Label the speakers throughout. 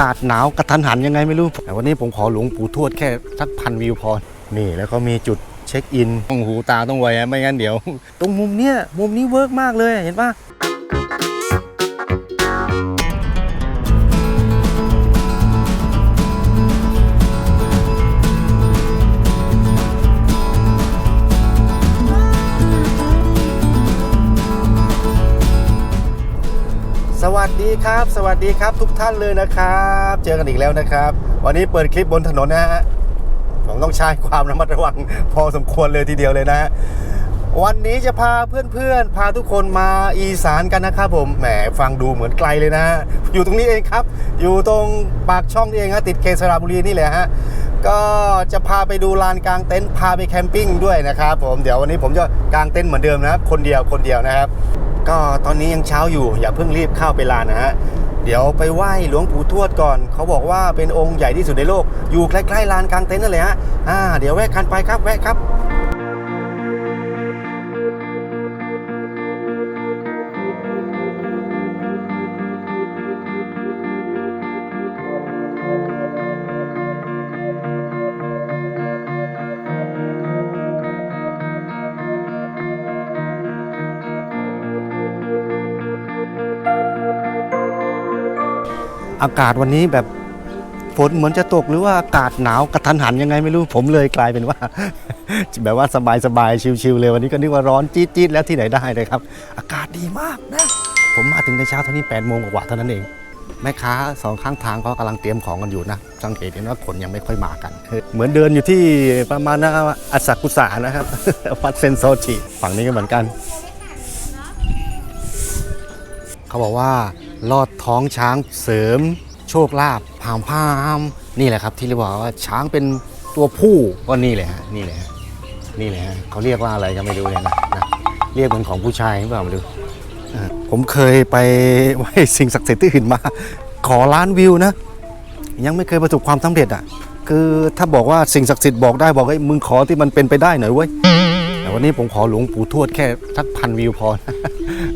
Speaker 1: ากาศหนาวกระทันหันยังไงไม่รู้แต่วันนี้ผมขอหลวงปู่ทวดแค่สักพันวิวพอ นี่แล้วก็มีจุดเช็คอินต้องหูตาต้องไวอะไม่งั้นเดี๋ยว ตรงมุมเนี้ยมุมนี้เวิร์กมากเลยเห็นปะ ดีครับ สวัสดีครับทุกท่านเลยนะครับ เจอกันอีกแล้วนะครับ วันนี้เปิดคลิปบนถนนนะฮะผมต้องใช้ความระมัดระวัง พอสมควรเลยทีเดียวเลยนะฮะวันนี้จะพาเพื่อนๆ พาทุกคนมาอีสานกันนะครับผมแหมฟังดูเหมือนไกลเลยนะอยู่ตรงนี้เองครับ อยู่ตรงปากช่องนี่เองฮะติดเขตสระบุรีนี่แหละฮะก็จะพาไปดูลานกลางเต็นท์พาไปแคมปิ้งด้วยนะครับผมเดี๋ยววันนี้ผมจะกลางเต็นท์เหมือนเดิมนะคนเดียวคนเดียวนะครับ ก็ตอนนี้ยังเช้าอยู่ อย่าเพิ่งรีบเข้าไปลานนะฮะ เดี๋ยวไปไหว้หลวงปู่ทวดก่อน เขาบอกว่าเป็นองค์ใหญ่ที่สุดในโลก อยู่ใกล้ๆลานกลางเต็นท์นั่นเลยฮะ อ่า เดี๋ยวแวะกันไปครับ แวะครับ อากาศวันนี้แบบฝนเหมือนจะตกหรือว่าอากาศหนาวกระทันหันยังไงไม่รู้ผมเลยกลายเป็นว่า แบบว่าสบายสบายๆชิลๆเลยวันนี้ก็นึกว่าร้อนจี๊ดๆแล้วที่ไหนได้เลยครับ อากาศดีมากนะ ผมมาถึงในเช้าเท่านี้8โมงกว่าเท่านั้นเองแม่ค้าสองข้างทางก็กำลังเตรียมของกันอยู่นะ สังเกตเห็นว่าคนยังไม่ค่อยมากัน เหมือนเดินอยู่ที่ประมาณนะอัสสักุสานะครับวัดเซนโซจิฝั่งนี้ก็เหมือนกัน เขาบอกว่า ลอดท้องช้างเสริม โชคลาภพามพามนี่แหละครับ ที่เรียกว่าช้างเป็นตัวผู้ก็นี่แหละฮะนี่แหละฮะนี่แหละฮะเขาเรียกว่าอะไรก็ไม่รู้เลยนะนะเรียกเหมือนของผู้ชายหรือเปล่าไม่รู้อ่าผมเคยไปไหว้สิ่งศักดิ์สิทธิ์ที่อื่นมา ขอล้านวิวนะ ยังไม่เคยประสบความสำเร็จอะ คือถ้าบอกว่าสิ่งศักดิ์สิทธิ์บอกได้บอกไอ้มึงขอที่มันเป็นไปได้หน่อยเว้ย แต่วันนี้ผมขอหลวงปู่ทวดแค่สักพันวิวพอ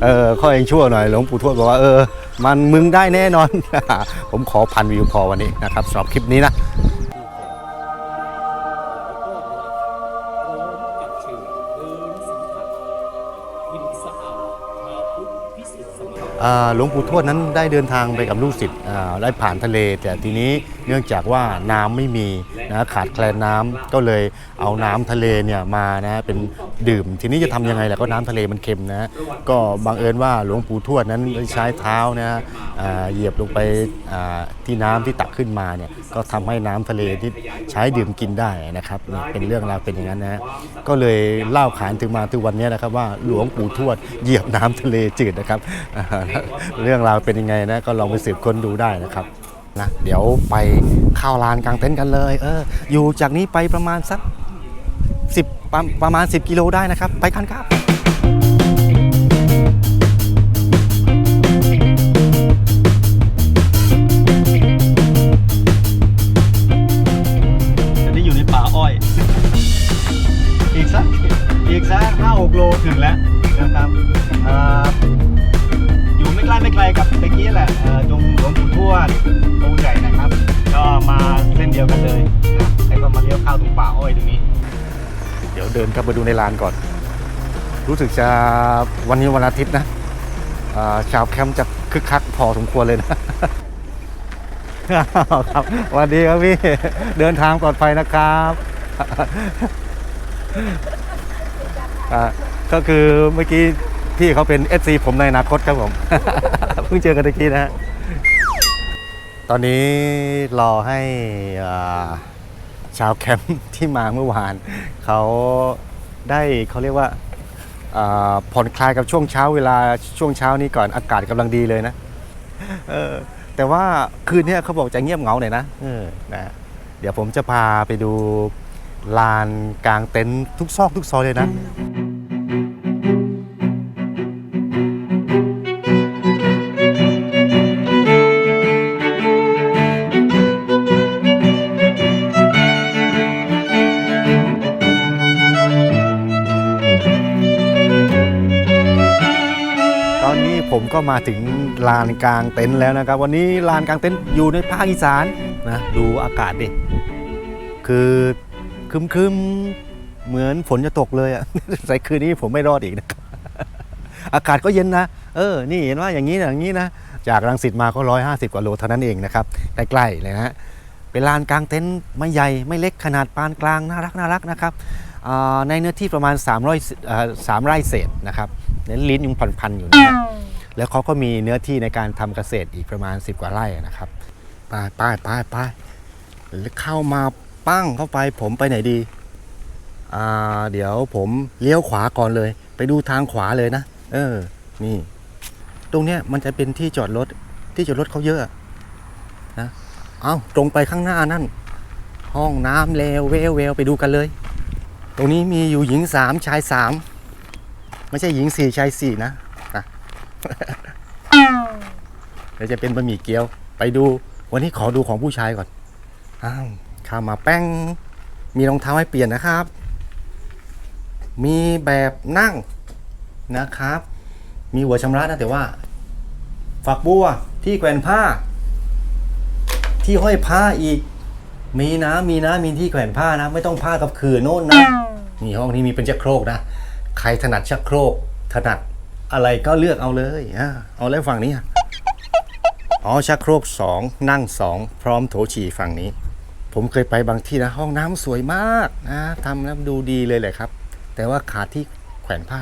Speaker 1: เออข้อเองชั่วหน่อยหลวงปู่ทวดบอกว่าเออ มันมึงได้แน่นอน ผมขอพันวิวพอวันนี้นะครับสำหรับคลิปนี้นะ
Speaker 2: ห
Speaker 1: ลวงปู่ทวดนั้นได้เดินทางไปกับลูกศิษย์ได้ผ่านทะเล แต่ทีนี้เนื่องจากว่าน้ำไม่มีนะขาดแคลนน้ำก็เลยเอาน้ำทะเลเนี่ยมานะเป็นดื่ม ทีนี้จะทำยังไงล่ะก็น้ำทะเลมันเค็มนะก็บังเอิญว่าหลวงปู่ทวดนั้นใช้เท้านะอ่าเหยียบลงไปที่น้ำที่ตักขึ้นมาเนี่ยก็ทำให้น้ำทะเลที่ใช้ดื่มกินได้นะครับนี่เป็นเรื่องราวเป็นอย่างนั้นนะก็เลยเล่าขานถึงมาถึงวันนี้นะครับว่าหลวงปู่ทวดเหยียบน้ำทะเลจืดนะครับ เรื่องราวเป็นยังไงนะก็ลองไปสืบค้นดูได้นะครับ นะเดี๋ยวไปเข้าลานกลางเต็นท์กันเลยเอออยู่จากนี้ไปประมาณสัก10ประประมาณ 10 กิโลได้นะครับ ไปกันครับอันนี้อยู่ในป่าอ้อยอีกสักอีกสักห้าหกโลถึงแล้ว ไกลกับตะกี้แหละเอ่อตรงหลวงปู่ทวดองค์ใหญ่นะครับ ก็มาเส้นเดียวกันเลยนะแล้วก็มาเลี้ยวเข้าตรงป่าอ้อยตรงนี้ เดี๋ยวเดินเข้าไปดูในลานก่อน รู้สึกจะวันนี้วันอาทิตย์นะชาวแคมป์จะคึกคักพอสมควรเลยนะครับสวัสดีครับพี่เดินทางปลอดภัยนะครับก็คือเมื่อกี้ พี่เขาเป็น FC ผมในอนาคตครับผม เพิ่งเจอกันตะกี้นะฮะตอนนี้รอให้ชาวแคมป์ที่มาเมื่อวาน เขาได้เขาเรียกว่าผ่อนคลายกับช่วงเช้าเวลาช่วงเช้านี้ก่อนอากาศกำลังดีเลยนะเออแต่ว่าคืนนี้เขาบอกจะเงียบเหงาหน่อยนะออนะเดี๋ยวผมจะพาไปดูลานกลางเต็นท์ทุกซอกทุกซอยเลยนะ ก็มาถึงลานกลางเต็นท์แล้วนะครับ วันนี้ลานกลางเต็นท์อยู่ในภาคอีสานนะดูอากาศดิคือคึมคึมเหมือนฝนจะตกเลยอะใส่คืนนี้ผมไม่รอดอีกนะครับอากาศก็เย็นนะ เออ นี่เห็นว่าอย่างนี้นะอย่างนี้นะ จากรังสิตมาก็150กว่าโลเท่านั้นเองนะครับใกล้ๆเลยนะฮะเป็นลานกลางเต็นท์ไม่ใหญ่ไม่เล็กขนาดปานกลางน่ารักน่ารักนะครับอ่าในเนื้อที่ประมาณ300เอ่อ3ไร่เศษนะครับเน้นลิ้นยุงพันๆอยู่นะครับ แล้วเขาก็มีเนื้อที่ในการทำเกษตรอีกประมาณ 10 กว่าไร่นะครับไปไปไปไปเข้ามาปั้งเข้าไปผมไปไหนดีอ่าเดี๋ยวผมเลี้ยวขวาก่อนเลย ไปดูทางขวาเลยนะ เออ นี่ ตรงเนี้ยมันจะเป็นที่จอดรถที่จอดรถเขาเยอะนะเอาตรงไปข้างหน้านั่น ห้องน้ำเลวเวลเวลไปดูกันเลย ตรงนี้มีอยู่หญิงสามชายสามไม่ใช่หญิงสี่ชายสี่นะ เดี๋ยวจะเป็นบะหมี่เกี๊ยว ไปดู วันนี้ขอดูของผู้ชายก่อน อ้าวเข้ามาแป้ง มีรองเท้าให้เปลี่ยนนะครับ มีแบบนั่งนะครับ มีหัวชำระนะแต่ว่า ฝักบัวที่แขวนผ้า ที่ห้อยผ้าอีก มีนะมีนะมีที่แขวนผ้านะ ไม่ต้องผ้ากับขื่อโน่นนะนี่ห้องนี้มีเป็นชักโครกนะ ใครถนัดชักโครกถนัด อะไรก็เลือกเอาเลยอะเอาแล้วฝั่งนี้อ๋อชักโครกสองนั่งสองพร้อมโถฉี่ฝั่งนี้ ผมเคยไปบางที่นะ ห้องน้ำสวยมากนะทำแล้วดูดีเลยแหละครับ แต่ว่าขาดที่แขวนผ้า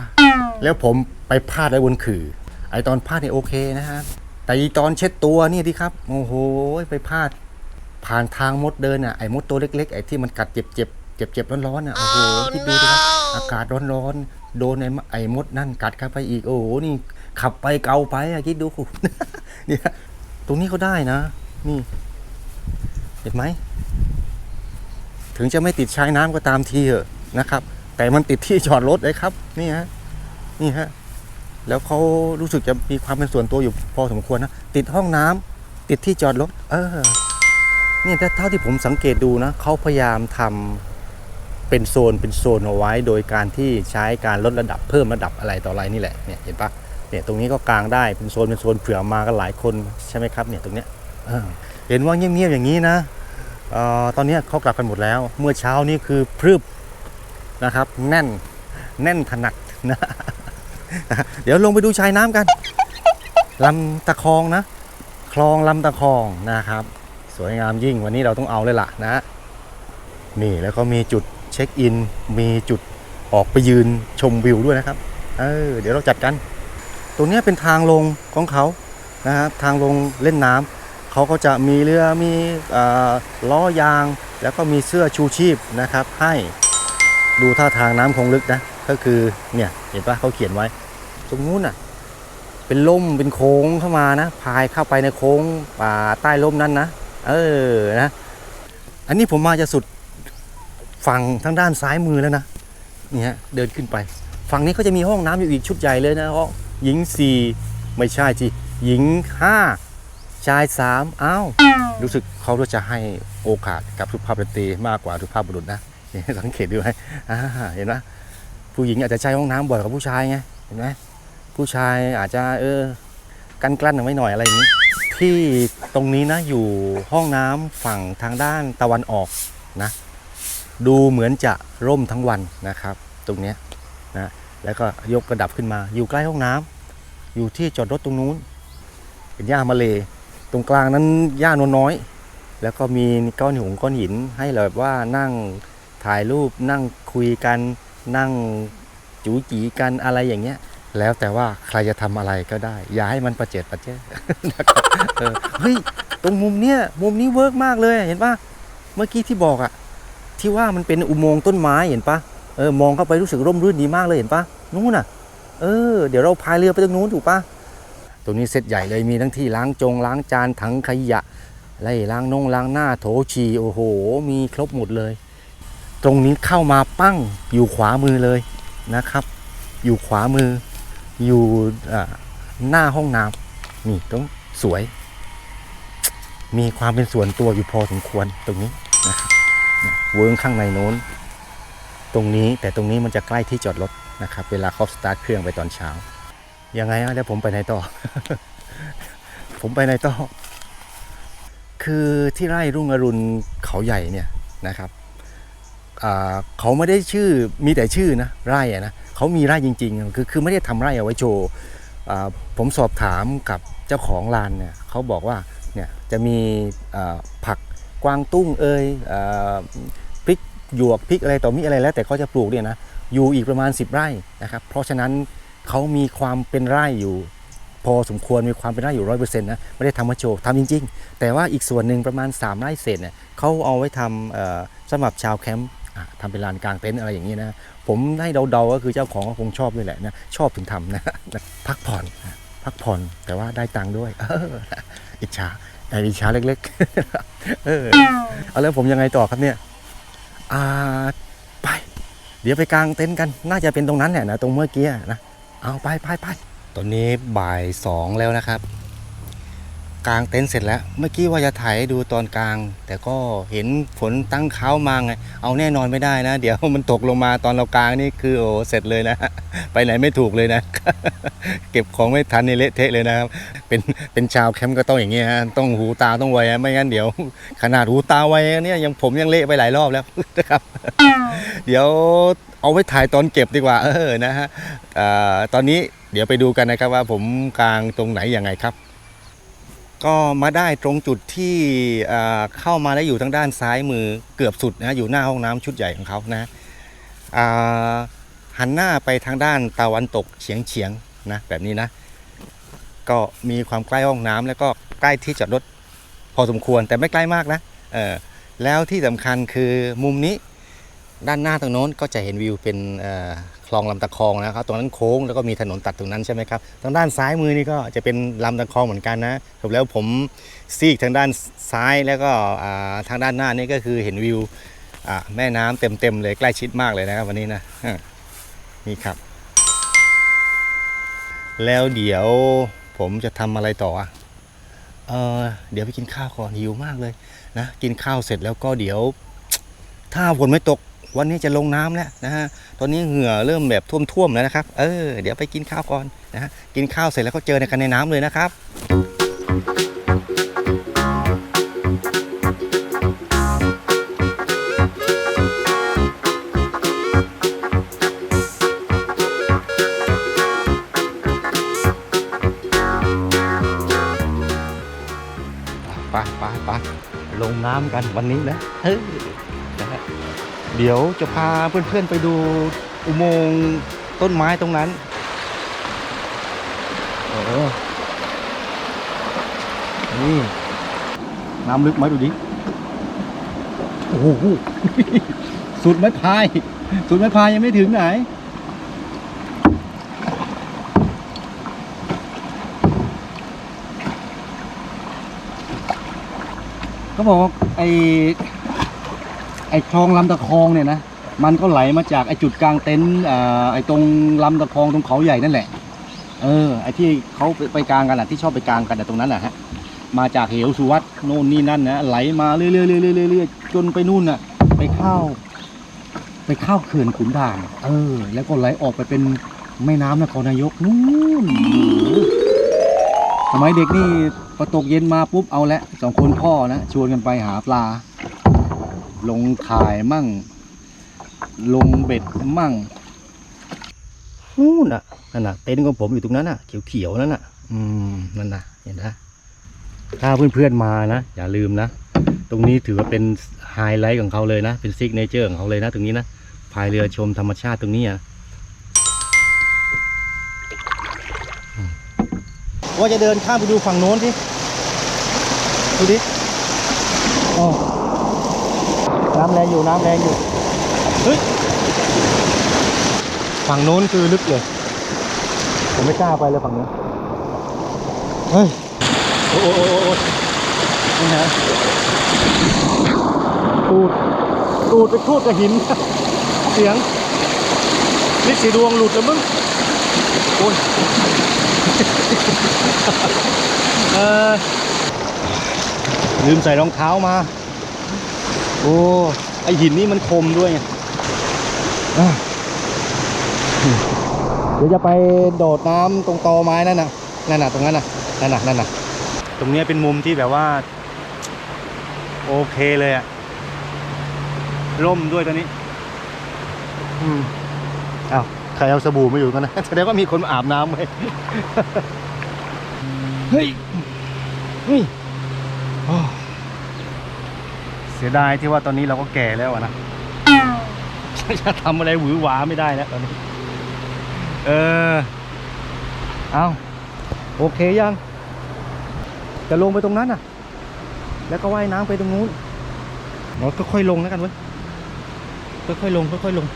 Speaker 1: แล้วผมไปพาดไว้บนขื่อไอตอนพาดเนี่ยโอเคนะฮะแต่อีตอนเช็ดตัวนี่ดิครับโอ้โหไปพาดผ่านทางมดเดินอะไอ้มดตัวเล็ก ๆ ไอ้ที่มันกัดเจ็บเจ็บ เจ็บเจ็บร้อนๆอะโอ้โหคิดดูดิครับอากาศร้อนๆโดนไอ้มไอ้มดนั่นกัดเข้าไปอีกโอ้โหนี่ขับไปเกาไปอะคิดดูเนี่ยตรงนี้เขาได้นะ นี่ เห็นไหมถึงจะไม่ติดชายน้ำก็ตามทีเถอะนะครับ แต่มันติดที่จอดรถเลยครับนี่ฮะนี่ฮะแล้วเขารู้สึกจะมีความเป็นส่วนตัวอยู่พอสมควรนะติดห้องน้ำติดที่จอดรถ เออเนี่ยแต่เท่าที่ผมสังเกตดูนะเขาพยายามทำ เป็นโซนเป็นโซนเอาไว้ โดยการที่ใช้การลดระดับเพิ่มระดับอะไรต่ออะไรนี่แหละเนี่ยเห็นปะเนี่ยตรงนี้ก็กลางได้เป็นโซนเป็นโซนเผื่อมากันหลายคนใช่ไหมครับเนี่ยตรงเนี้ยเห็นว่าเงียบๆอย่างนี้นะอ่อตอนนี้เขากลับกันหมดแล้ว เมื่อเช้านี้คือพรึบนะครับ แน่นแน่นถนัดนะเดี๋ยวลงไปดูชายน้ำกันลำตะคองนะ คลองลำตะคองนะครับ สวยงามยิ่งวันนี้เราต้องเอาเลยล่ะนะ นี่แล้วก็มีจุด เช็คอิน มีจุดออกไปยืนชมวิวด้วยนะครับ เออเดี๋ยวเราจัดกัน ตรงนี้เป็นทางลงของเขานะครับทางลงเล่นน้ำเขาก็จะมีเรือมีอล้อยาง แล้วก็มีเสื้อชูชีพนะครับ ให้ดูท่าทางน้ำคงลึกนะ ก็คือเนี่ยเห็นปะเขาเขียนไว้ ตรงนู้นน่ะเป็นล่มเป็นโค้งเข้ามานะ พายเข้าไปในโค้งป่าใต้ล่มนั้นนะ เออนะ อันนี้ผมมาจะสุด ฝั่งทางด้านซ้ายมือแล้วนะนี่ฮะเดินขึ้นไป ฝั่งนี้เขาจะมีห้องน้ำอยู่อีกชุดใหญ่เลยนะห้องหญิงสี่ไม่ใช่สิหญิงห้าชายสามอ้าว รู้สึกเขาจะให้โอกาสกับสุภาพสตรีมากกว่าสุภาพบุรุษนะสังเกตดูไหมเห็นไหมผู้หญิงอาจจะใช้ห้องน้ำบ่อยกว่าผู้ชายไงเห็นไหมผู้ชายอาจจะเออกันกลั้นไว้หน่อยอะไรอย่างนี้ ที่ตรงนี้นะอยู่ห้องน้ำฝั่งทางด้านตะวันออกนะ ดูเหมือนจะร่มทั้งวันนะครับ ตรงนี้นะแล้วก็ยกกระดับขึ้นมา อยู่ใกล้ห้องน้ำอยู่ที่จอดรถตรงนู้น เป็นหญ้ามาเลตรงกลางนั้นหญ้านน้อย แล้วก็มีก้อนหินก้อนหินให้แบบว่านั่งถ่ายรูปนั่งคุยกันนั่งจูจีกันอะไรอย่างเงี้ย แล้วแต่ว่าใครจะทำอะไรก็ได้ อย่าให้มันประเจิดประเจิดนะครับเออเฮ้ยตรงมุมเนี้ยมุมนี้เวิร์กมากเลยเห็นปะเมื่อกี้ที่บอกอะ ที่ว่ามันเป็นอุโมงค์ต้นไม้เห็นปะเออมองเข้าไปรู้สึกร่มรื่นดีมากเลยเห็นปะนู้นน่ะ เออ เดี๋ยวเราพายเรือไปตรงนู้นถูกปะตรงนี้เซตใหญ่เลยมีทั้งที่ล้างจงล้างจานถังขยะไล่ล้างนงล้างหน้าโถฉี่โอ้โห มีครบหมดเลย ตรงนี้เข้ามาปั้งอยู่ขวามือเลยนะครับ อยู่ขวามือ อยู่อ่าหน้าห้องน้ำนี่ต้องสวย มีความเป็นส่วนตัวอยู่พอสมควรตรงนี้นะครับ เวิร์งข้างในโน้น ตรงนี้แต่ตรงนี้มันจะใกล้ที่จอดรถนะครับเวลาเขาสตาร์ทเครื่องไปตอนเช้า ยังไงอะเดี๋ยวผมไปไหนต่อ ผมไปในต่อ คือที่ไร่รุ่งอรุณเขาใหญ่เนี่ยนะครับเขาไม่ได้ชื่อมีแต่ชื่อนะไร่นะเขามีไร่จริงๆ คือคือไม่ได้ทำไร่เอาไว้โชว์ผมสอบถามกับเจ้าของลานเนี่ยเขาบอกว่าเนี่ยจะมีผัก กวางตุ้งเอยอพริกหยวกพริกอะไรต่อมีอะไรแล้ว แต่เขาจะปลูกเนี่ยนะอยู่อีกประมาณ 10 ไร่นะครับเพราะฉะนั้นเขามีความเป็นไร่อยู่ พอสมควรมีความเป็นไร่อยู่ร้อยเปอร์เซ็นต์นะไม่ได้ทำมาโชว์ทำจริง ๆ แต่ว่าอีกส่วนหนึ่งประมาณ 3 ไร่เศษเนี่ยเขาเอาไว้ทำสำหรับชาวแคมป์ทำเป็นลานกลางเต็นท์อะไรอย่างนี้นะผมให้เดาๆก็คือเจ้าของก็คงชอบด้วยแหละนะชอบถึงทำนะพักผ่อนพักผ่อนแต่ว่าได้ตังค์ด้วยเอออิจฉา ไออิจฉาเล็กๆ เออ เอาแล้วผมยังไงต่อครับเนี่ย อ่า ไป เดี๋ยวไปกางเต็นท์กัน น่าจะเป็นตรงนั้นแหละนะ ตรงเมื่อกี้นะ เอาไปไปไป ตอนนี้บ่ายสองแล้วนะครับ กลางเต็นท์เสร็จแล้ว เมื่อกี้ว่าจะถ่ายให้ดูตอนกลาง แต่ก็เห็นฝนตั้งเขามาไง เอาแน่นอนไม่ได้นะ เดี๋ยวมันตกลงมาตอนเรากลางนี่คือโอ้เสร็จเลยนะ ไปไหนไม่ถูกเลยนะ เก็บของไม่ทันในเละเทะเลยนะครับ เป็นเป็นชาวแคมป์ก็ต้องอย่างนี้ฮะต้องหูตาต้องไวฮะไม่งั้นเดี๋ยว ขนาดหูตาไวเนี่ยยังผมยังเละไปหลายรอบแล้วนะครับ เดี๋ยวเอาไว้ถ่ายตอนเก็บดีกว่า เออนะฮะตอนนี้เดี๋ยวไปดูกันนะครับว่าผมกลางตรงไหนยังไงครับ ก็มาได้ตรงจุดที่เข้ามาแล้อยู่ทางด้านซ้ายมือเกือบสุดนะอยู่หน้าห้องน้ำชุดใหญ่ของเขานะาหันหน้าไปทางด้านตะวันตกเฉียงเฉียงนะแบบนี้นะ ก็มีความใกล้ห้องน้ำแล้วก็ใกล้ที่จอดรถพอสมควรแต่ไม่ใกล้มากนะเออแล้วที่สำคัญคือมุมนี้ด้านหน้าตรงโน้นก็จะเห็นวิวเป็น อ่อคลองลำตะคองนะครับตรงนั้นโค้งแล้วก็มีถนนตัดตรงนั้นใช่ไหมครับทางด้านซ้ายมือนี่ก็จะเป็นลำตะคองเหมือนกันนะสรุปแล้วผมซีกทางด้านซ้ายแล้วก็ทางด้านหน้านี่ก็คือเห็นวิวแม่น้ำเต็มๆเลยใกล้ชิดมากเลยนะครับวันนี้นะฮะนี่ครับ แล้วเดี๋ยวผมจะทำอะไรต่ออะเออเดี๋ยวไปกินข้าวก่อนหิวมากเลยนะกินข้าวเสร็จแล้วก็เดี๋ยว ถ้าฝนไม่ตก วันนี้จะลงน้ำแล้วนะฮะตอนนี้เหงื่อเริ่มแบบท่วมๆแล้วนะครับ เออ เดี๋ยวไปกินข้าวก่อนนะฮะกินข้าวเสร็จแล้วก็เจอกันในน้ำเลยนะครับไปไปไปลงน้ำกันวันนี้นะเฮ้ย เดี๋ยวจะพาเพื่อนๆไปดูอุโมงค์ต้นไม้ตรงนั้นเออนี่น้ำลึกไหมดูดิ โอ้โห สุดไม้พาย สุดไม้พายยังไม่ถึงไหนเขาบอกไอ ไอคลองลำตะคองเนี่ยนะมันก็ไหลมาจากไอจุดกลางเต็นท์อ่าไอตรงลำตะคองตรงเขาใหญ่นั่นแหละ เออไอที่เขาไปกลางกันอะที่ชอบไปกลางกันแต่ตรงนั้นแหละฮะมาจากเหวสุวัตโน่นนี่นั่นนะไหลมาเรื่อยๆเรื่อยๆเรื่อยๆจนไปนู่นน่ะ ไปเข้า ไปเข้าเขื่อนขุนด่าน เออ แล้วก็ไหลออกไปเป็นแม่น้ำนครนายกนู่นสมัยเด็กนี่พอตกเย็นมาปุ๊บเอาละสองคนพ่อนะชวนกันไปหาปลา ลงข่ายมั่ง ลงเบ็ดมั่งนู่นน่ะนั่นน่ะเต็นท์ของผมอยู่ตรงนั้นน่ะเขียวๆนั่นน่ะ อืมนั่นน่ะเห็นนะถ้าเพื่อนๆมานะอย่าลืมนะตรงนี้ถือว่าเป็นไฮไลท์ของเขาเลยนะเป็นซิกเนเจอร์ของเขาเลยนะตรงนี้นะพายเรือชมธรรมชาติตรงนี้อะว่าจะเดินข้ามไปดูฝั่งโน้นที่ดูดิอ๋อ น้ำแรงอยู่น้ำแรงอยู่เฮ้ยฝั่งโน้นคือลึกเลย ผมไม่กล้าไปเลยฝั่งโน้นเฮ้ยโอ้โอ้โอ้โอ้นี่นะตูดตูดไปทูดกับหิน เสียงลิสีดวงหลุดแล้วมึงโอ้ยเออลืมใส่รองเท้ามา โอ้ไอหินนี่มันคมด้วยไงอะเดี๋ยวจะไปโดดน้ำตรงตอไม้นั่นนะนั่นน่ะตรงนั้นน่ะนั่นน่ะนั่นน่ะตรงเนี้ยเป็นมุมที่แบบว่า โอเคเลยอะร่มด้วยตอนนี้ อืมอ้าวใครเอาสบู่มาอยู่กันนะแสดงว่ามีคนมาอาบน้ำไว้เฮ้ยเฮ้ยโอ้เสียดายที่ว่าตอนนี้เราก็แก่แล้วอะนะ จะทำอะไรหวือหวาไม่ได้แล้วตอนนี้ เออ เอาโอเคยัง จะลงไปตรงนั้นน่ะ แล้วก็ว่ายน้ำไปตรงนู้นเราก็ค่อยๆลงแล้วกันเว้ย ค่อยๆลงค่อยๆลง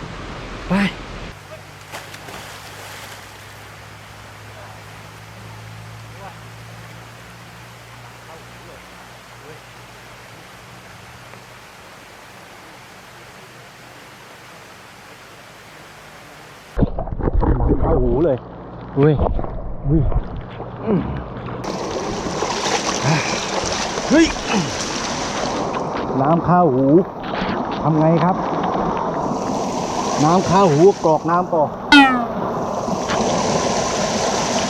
Speaker 1: ไป เข้าหูเลย อุ้ยอุ้ยอืมเฮ้ยน้ำข้าหูทำไงครับ น้ำข้าหูกรอกน้ำต่อ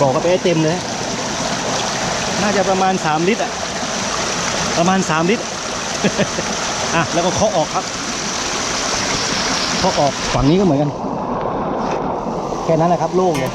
Speaker 1: กรอกก็ไปให้เต็มเลย น่าจะประมาณ 3 ลิตรอะประมาณ 3 ลิตรอะแล้วก็เคาะออกครับเคาะออกฝั่งนี้ก็เหมือนกัน แค่นั้นแหละครับโล่งเลย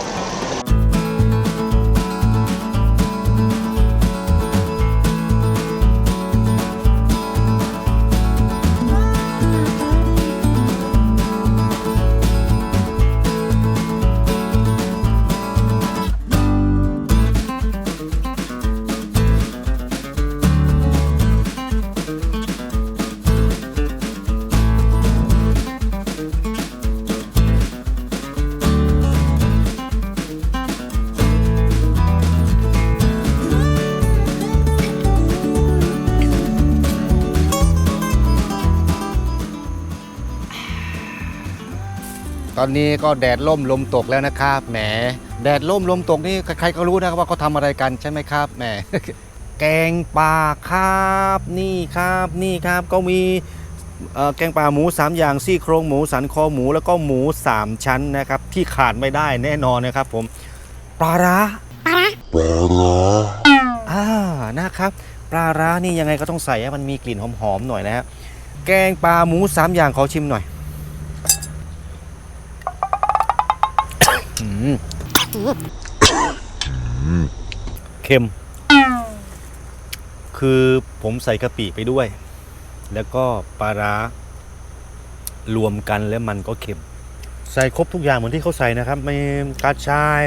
Speaker 1: อนนี้ก็แดดล่มลมตกแล้วนะครับแหมแดดล่มลมตกนี่ใครๆก็รู้นะครับว่าเขาทำอะไรกันใช่ไหมครับแหมแกงป่าครับนี่ครับนี่ครับก็มีเอ่อแกงป่าหมู 3 อย่างซี่โครงหมูสันคอหมูแล้วก็หมู 3 ชั้นนะครับ ที่ขาดไม่ได้แน่นอนนะครับผมปลาร้าปลาร้าอ่านะครับปลาร้านี่ยังไงก็ต้องใส่ให้มันมีกลิ่นหอมๆหน่อยนะฮะแกงปลาหมู 3 อย่างขอชิมหน่อย เค็ม คือผมใส่กะปิไปด้วย แล้วก็ปลาร้ารวมกันแล้วมันก็เค็ม ใส่ครบทุกอย่างเหมือนที่เขาใส่นะครับมีกระชาย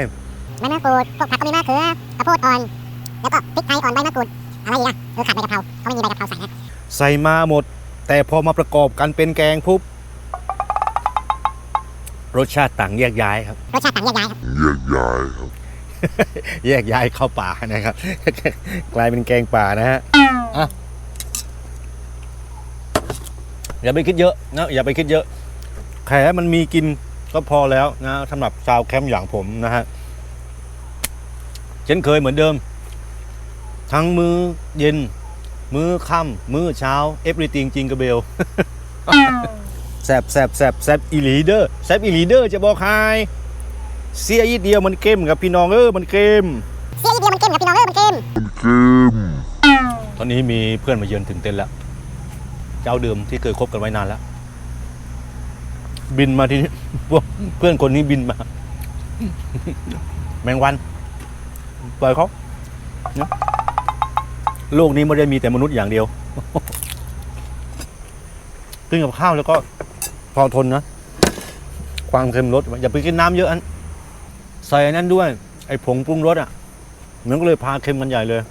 Speaker 3: ใบมะกรูดพวกผักก็มีมะเขือกระโพดอ่อน แล้วก็พริกไทยอ่อนใบมะกรูดอะไรอีกอะเออขาดใบกะเพราเขาไม่มีใบกะเพราใส่นะ
Speaker 1: ใส่มาหมด แต่พอมาประกอบกันเป็นแกงปุ๊บ รสชาติต่างแยกย้ายครับ
Speaker 3: รสชาติต่างแยกย้ายครับ
Speaker 1: แยกย้ายเข้าป่านะครับ กลายเป็นแกงป่านะฮะอะอย่าไปคิดเยอะนะอย่าไปคิดเยอะ แค่มันมีกินก็พอแล้วนะสำหรับชาวแคมป์อย่างผมนะฮะเช่นเคยเหมือนเดิม ทั้งมือเย็น มือค่ำมือเช้า everything จริงกระเบล แซบแซบแซบแซบอีหลีเดอร์แซบอีหลีเดอร์จะบอกใครเสียอีเดียวมันเค็มกับพี่น้องเออมันเค็ม
Speaker 3: เสียอีเดียวมันเค็มกับพี่น้องเออมันเค็ม
Speaker 1: ตอนนี้มีเพื่อนมาเยือนถึงเต็นท์แล้ว เจ้าเดิมที่เคยคบกันไว้นานแล้ว บินมาที่นี่พวกเพื่อนคนนี้บินมา แมงวันปล่อยเขานะโลกนี้ไม่ได้มีแต่มนุษย์อย่างเดียวกินกับข้าวแล้วก็ พอทนนะ ความเค็มลดอย่าไปกินน้ำเยอะอันใส่อันนั้นด้วย ไอ้ผงปรุงรสอะมันก็เลยพาเค็มกันใหญ่เลย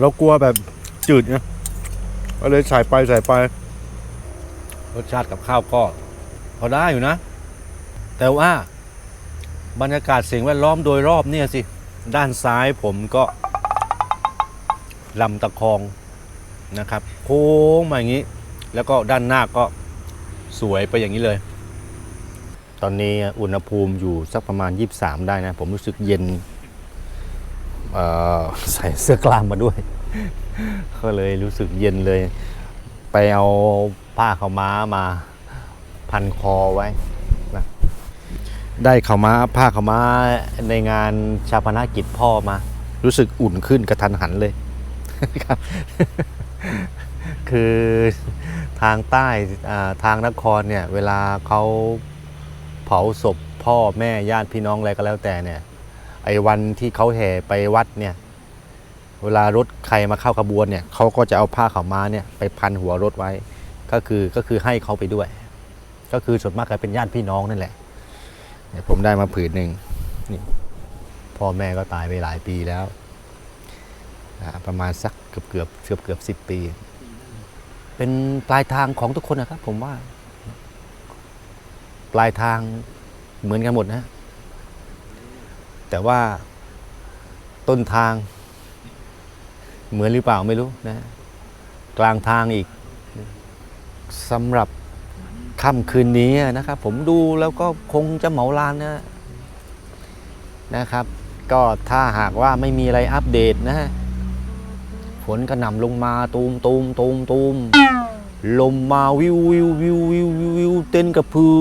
Speaker 1: เรากลัวแบบจืดไงก็เลยใส่ไปใส่ไป รสชาติกับข้าวก็พอได้อยู่นะ แต่ว่าบรรยากาศสิ่งแวดล้อมโดยรอบเนี่ยสิ ด้านซ้ายผมก็ลำตะคองนะครับ โค้งมาอย่างนี้ แล้วก็ด้านหน้าก็ สวยไปอย่างนี้เลย ตอนนี้อุณหภูมิอยู่สักประมาณ 23 ได้นะ ผมรู้สึกเย็นใส่เสื้อกล้ามมาด้วย ก็เลยรู้สึกเย็นเลย ไปเอาผ้าขาวม้ามาพันคอไว้นะได้เขาวมาผ้าเขาวมาในงานชาปนกิจพ่อมา รู้สึกอุ่นขึ้นกระทันหันเลยครับ คือ ทางใต้ทางนครเนี่ยเวลาเขาเผาศพพ่อแม่ญาติพี่น้องอะไรก็แล้วแต่เนี่ยไอ้วันที่เขาแห่ไปวัดเนี่ยเวลารถใครมาเข้าขบวนเนี่ยเขาก็จะเอาผ้าขาวม้าเนี่ยไปพันหัวรถไว้ ก็คือก็คือให้เขาไปด้วย ก็คือส่วนมากก็เป็นญาติพี่น้องนั่นแหละเนี่ยผมได้มาผืนหนึ่งนี่พ่อแม่ก็ตายไปหลายปีแล้ว ประมาณสักเกือบเกือบเกือบเกือบสิบปี เป็นปลายทางของทุกคนนะครับ ผมว่า ปลายทางเหมือนกันหมดนะ แต่ว่าต้นทาง เหมือนหรือเปล่าไม่รู้นะ กลางทางอีกสำหรับค่ำคืนนี้นะครับ ผมดูแล้วก็คงจะเหมาลานนะนะครับ ก็ถ้าหากว่าไม่มีอะไรอัปเดตนะฝ นกระหน่ำลงมาตูมตูมตูมตูมลมมาวิววิววิววิววิววิวเต้นกระพือ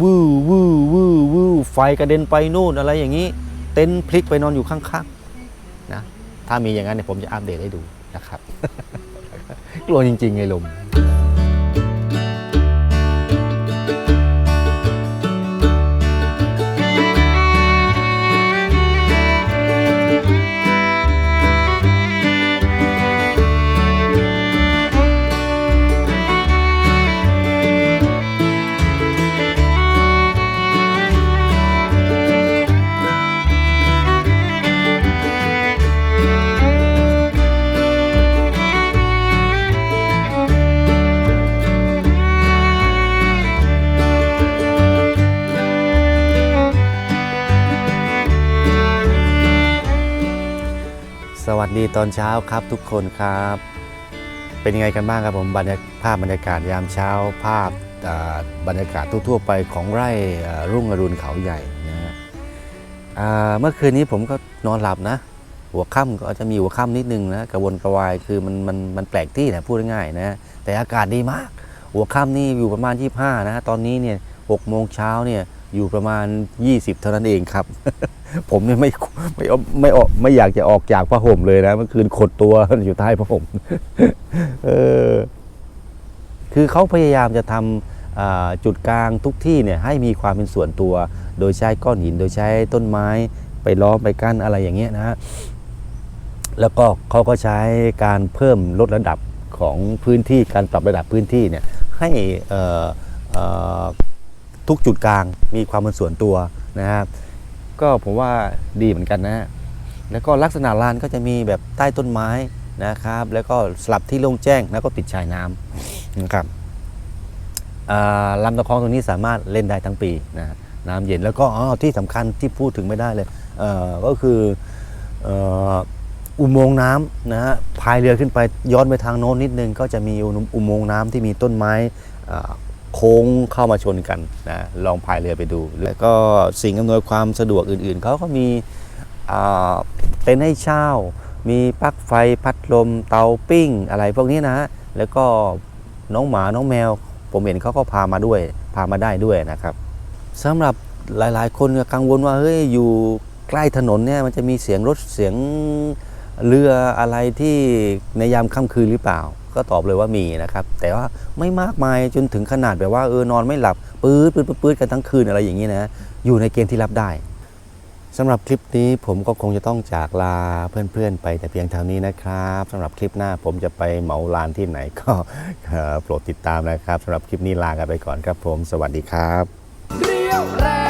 Speaker 1: วื้อวื้อวื้อวื้อไฟกระเด็นไปโน่นอะไรอย่างนี้ เต้นพลิกไปนอนอยู่ข้างๆนะถ้ามีอย่างนั้นเนี่ยผมจะอัปเดตให้ดูนะครับ กลัวจริงๆไงลม ตอนเช้าครับทุกคนครับ เป็นยังไงกันบ้างครับผมบรรยากภาพบรรยากาศยามเช้า ภาพบรรยากาศทั่วๆไปของไร่รุ่งอรุณเขาใหญ่นะฮะเมื่อคืนนี้ผมก็นอนหลับนะ หัวค่ำก็จะมีหัวค่ำนิดนึงนะกระวนกระวายคือมันมันมันแปลกที่นะพูดง่ายๆนะแต่อากาศดีมาก หัวค่ำนี่อยู่ประมาณ 25นะฮะตอนนี้เนี่ย6โมงเช้าเนี่ย อยู่ประมาณ 20 เท่านั้นเองครับ ผมเนี่ยไม่ไม่ไม่ออกไม่อยากจะออกจากผ้าห่มเลยนะเมื่อคืนขดตัวอยู่ใต้ผ้าห่มเออคือเขาพยายามจะทำจุดกลางทุกที่เนี่ยให้มีความเป็นส่วนตัว โดยใช้ก้อนหิน โดยใช้ต้นไม้ไปล้อมไปกั้นอะไรอย่างเงี้ยนะฮะแล้วก็เขาก็ใช้การเพิ่มลดระดับของพื้นที่การปรับระดับพื้นที่เนี่ยให้อ่อเอ่อ ทุกจุดกลางมีความเป็นส่วนตัวนะครับ ก็ผมว่าดีเหมือนกันนะแล้วก็ลักษณะลานก็จะมีแบบใต้ต้นไม้นะครับ แล้วก็สลับที่โล่งแจ้งแล้วก็ติดชายน้ำนะครับลำตะคองตรงนี้สามารถเล่นได้ทั้งปีนะน้ำเย็นแล้วก็อ๋อที่สำคัญที่พูดถึงไม่ได้เลยเก็คืออุโมงค์น้ำนะฮะพายเรือขึ้นไปย้อนไปทางโน้นนิดนึง ก็จะมีอุโมงค์น้ำที่มีต้นไม้อ่า ค้งเข้ามาชนกันนะลองพายเรือไปดู แล้วก็สิ่งอำนวยความสะดวกอื่นๆ เขาก็มีเต็นท์ให้เช่า มีปลั๊กไฟพัดลมเตาปิ้งอะไรพวกนี้นะฮะแล้วก็น้องหมาน้องแมว ผมเห็นเขาก็พามาด้วย พามาได้ด้วยนะครับสำหรับหลายๆ คนก็กังวลว่าเฮ้ยอยู่ใกล้ถนนเนี่ยมันจะมีเสียงรถเสียงเรืออะไรที่ในยามค่ำคืนหรือเปล่า ก็ตอบเลยว่ามีนะครับ แต่ว่าไม่มากมายจนถึงขนาดแบบว่าเออนอนไม่หลับปื๊ดปื๊ดปื๊ดกันทั้งคืนอะไรอย่างนี้นะอยู่ในเกณฑ์ที่รับได้สำหรับคลิปนี้ผมก็คงจะต้องจากลาเพื่อนๆ ไปแต่เพียงเท่านี้นะครับสำหรับคลิปหน้าผมจะไปเหมาลานที่ไหนก็โปรดติดตามนะครับสำหรับคลิปนี้ลากันไปก่อนครับผม สวัสดีครับ
Speaker 2: เรียวแรง